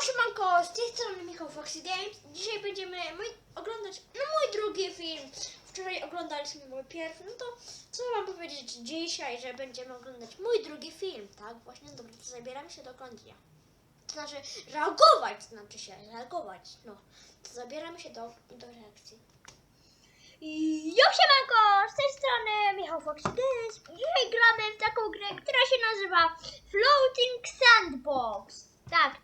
siemanko, z tej strony Michał Foxy Games. Dzisiaj będziemy mój, oglądać no, mój drugi film. Wczoraj oglądaliśmy mój pierwszy, no to co mam powiedzieć dzisiaj, że będziemy oglądać mój drugi film, tak? Właśnie, dobra, to zabieramy się do oglądania. To znaczy reagować, znaczy się reagować, no. To zabieramy się do, do reakcji. Jo siemanko, z tej strony Michał Foxy Games. Dzisiaj gramy w taką grę, która się nazywa Floating Sandbox. Tak,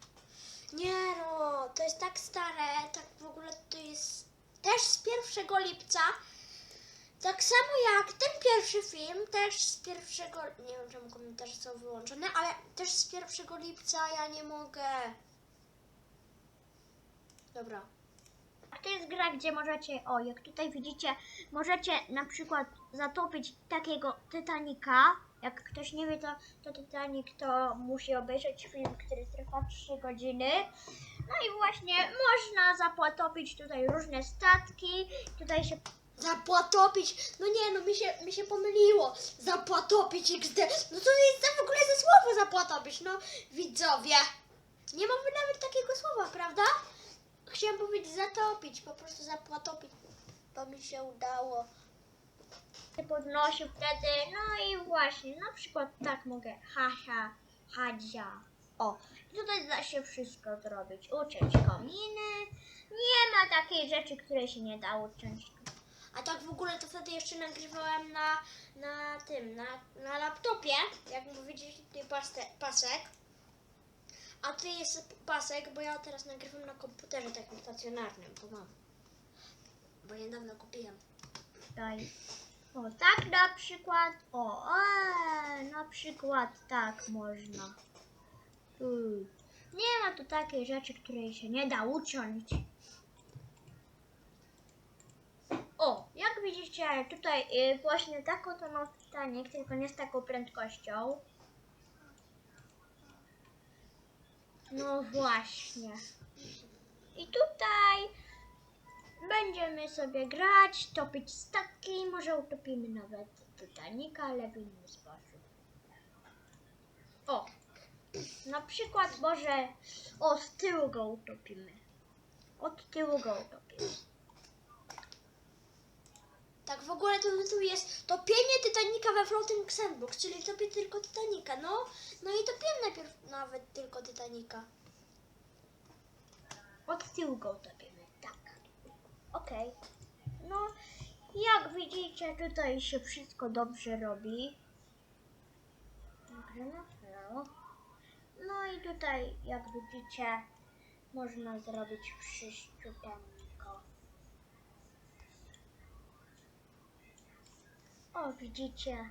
Nie no, to jest tak stare, tak w ogóle to jest też z 1 lipca. Tak samo jak ten pierwszy film, też z pierwszego, nie wiem czemu komentarze są wyłączone, ale też z 1 lipca ja nie mogę. Dobra. to jest gra, gdzie możecie, o jak tutaj widzicie, możecie na przykład zatopić takiego Titanica. Jak ktoś nie wie, to, to Titanic to musi obejrzeć film, który trwa 3 godziny. No i właśnie można zapłatopić tutaj różne statki. Tutaj się Zapłatopić, no nie no, mi się, mi się pomyliło. Zapłatopić XD, no to jest za w ogóle ze słowo zapłatopić, no widzowie. Nie mamy nawet takiego słowa, prawda? Chciałam powiedzieć zatopić, po prostu zapłatopić. To mi się udało. Się podnosił wtedy, no i właśnie, na przykład tak mogę, haha, hadzia. O, i tutaj da się wszystko zrobić, uciąć kominy, nie ma takiej rzeczy, której się nie da uciąć. A tak w ogóle to wtedy jeszcze nagrywałem na, na tym, na, na laptopie, jak mówicie, tutaj paste, pasek. A tu jest pasek, bo ja teraz nagrywam na komputerze takim stacjonarnym, to mam. Bo niedawno kupiłem. Tutaj. O, tak na przykład, o, e, na przykład tak można. Tu. Nie ma tu takiej rzeczy, której się nie da uciąć. O, jak widzicie, tutaj y, właśnie taką to mam Titanic, tylko nie z taką prędkością. No właśnie. I tutaj będziemy sobie grać, topić statki, może utopimy nawet Titanica, ale w inny sposób. O, na przykład może, o z tyłu go utopimy. Od tyłu go utopimy. Tak w ogóle to tu jest topienie Titanica we Floating Sandbox, czyli topię tylko Titanica, no. No i topiłem najpierw nawet tylko Titanica. Od tyłu go utopimy, Okej. No, jak widzicie, tutaj się wszystko dobrze robi. Dobrze na prawo. No i tutaj, jak widzicie, można zrobić przyszczupenko. O, widzicie?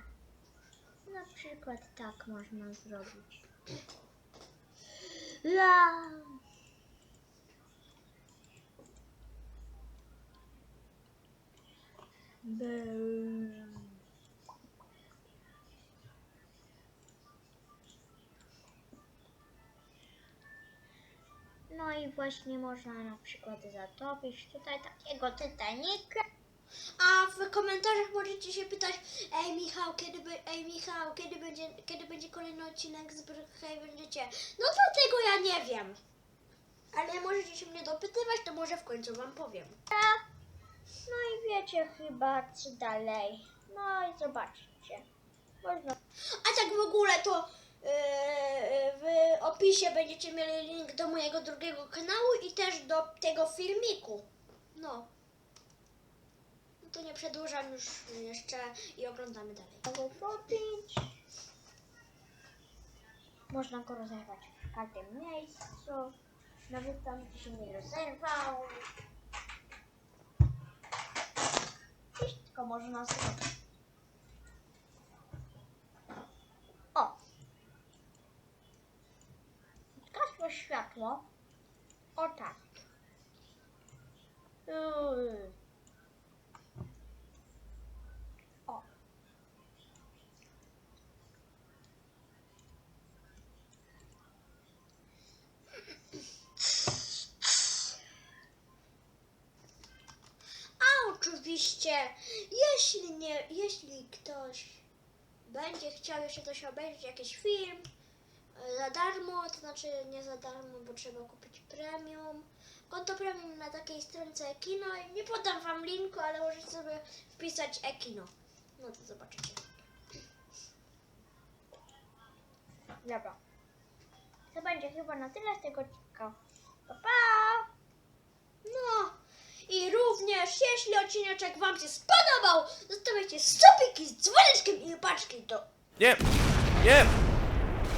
Na przykład tak można zrobić. La! No i właśnie można na przykład zatopić tutaj takiego Titanica. A w komentarzach możecie się pytać, ej Michał, kiedy, by, ej Michał, kiedy będzie, kiedy będzie kolejny odcinek z Brookhaven Życie? No to tego ja nie wiem. Ale możecie się mnie dopytywać, to może w końcu wam powiem. No i wiecie chyba co dalej. No i zobaczcie. Można. A tak w ogóle to yy, w opisie będziecie mieli link do mojego drugiego kanału i też do tego filmiku. No. No to nie przedłużam już jeszcze i oglądamy dalej. Popić. Można go rozerwać w każdym miejscu. Nawet tam, gdzie się nie rozerwał. Można zrobić. O! Zgasło światło. O tak. Yy. O. A oczywiście, jeśli nie, jeśli ktoś będzie chciał jeszcze coś obejrzeć, jakiś film, e, za darmo, to znaczy nie za darmo, bo trzeba kupić premium. Konto premium na takiej stronce Ekino. Nie podam wam linku, ale możecie sobie wpisać Ekino. No to zobaczycie. Dobra. To będzie chyba na tyle z tego odcinka. Pa, pa! No i również, jeśli odcineczek wam się spodobał, zostawiajcie stopiki z dzwoneczkiem i paczki do Nie! Nie!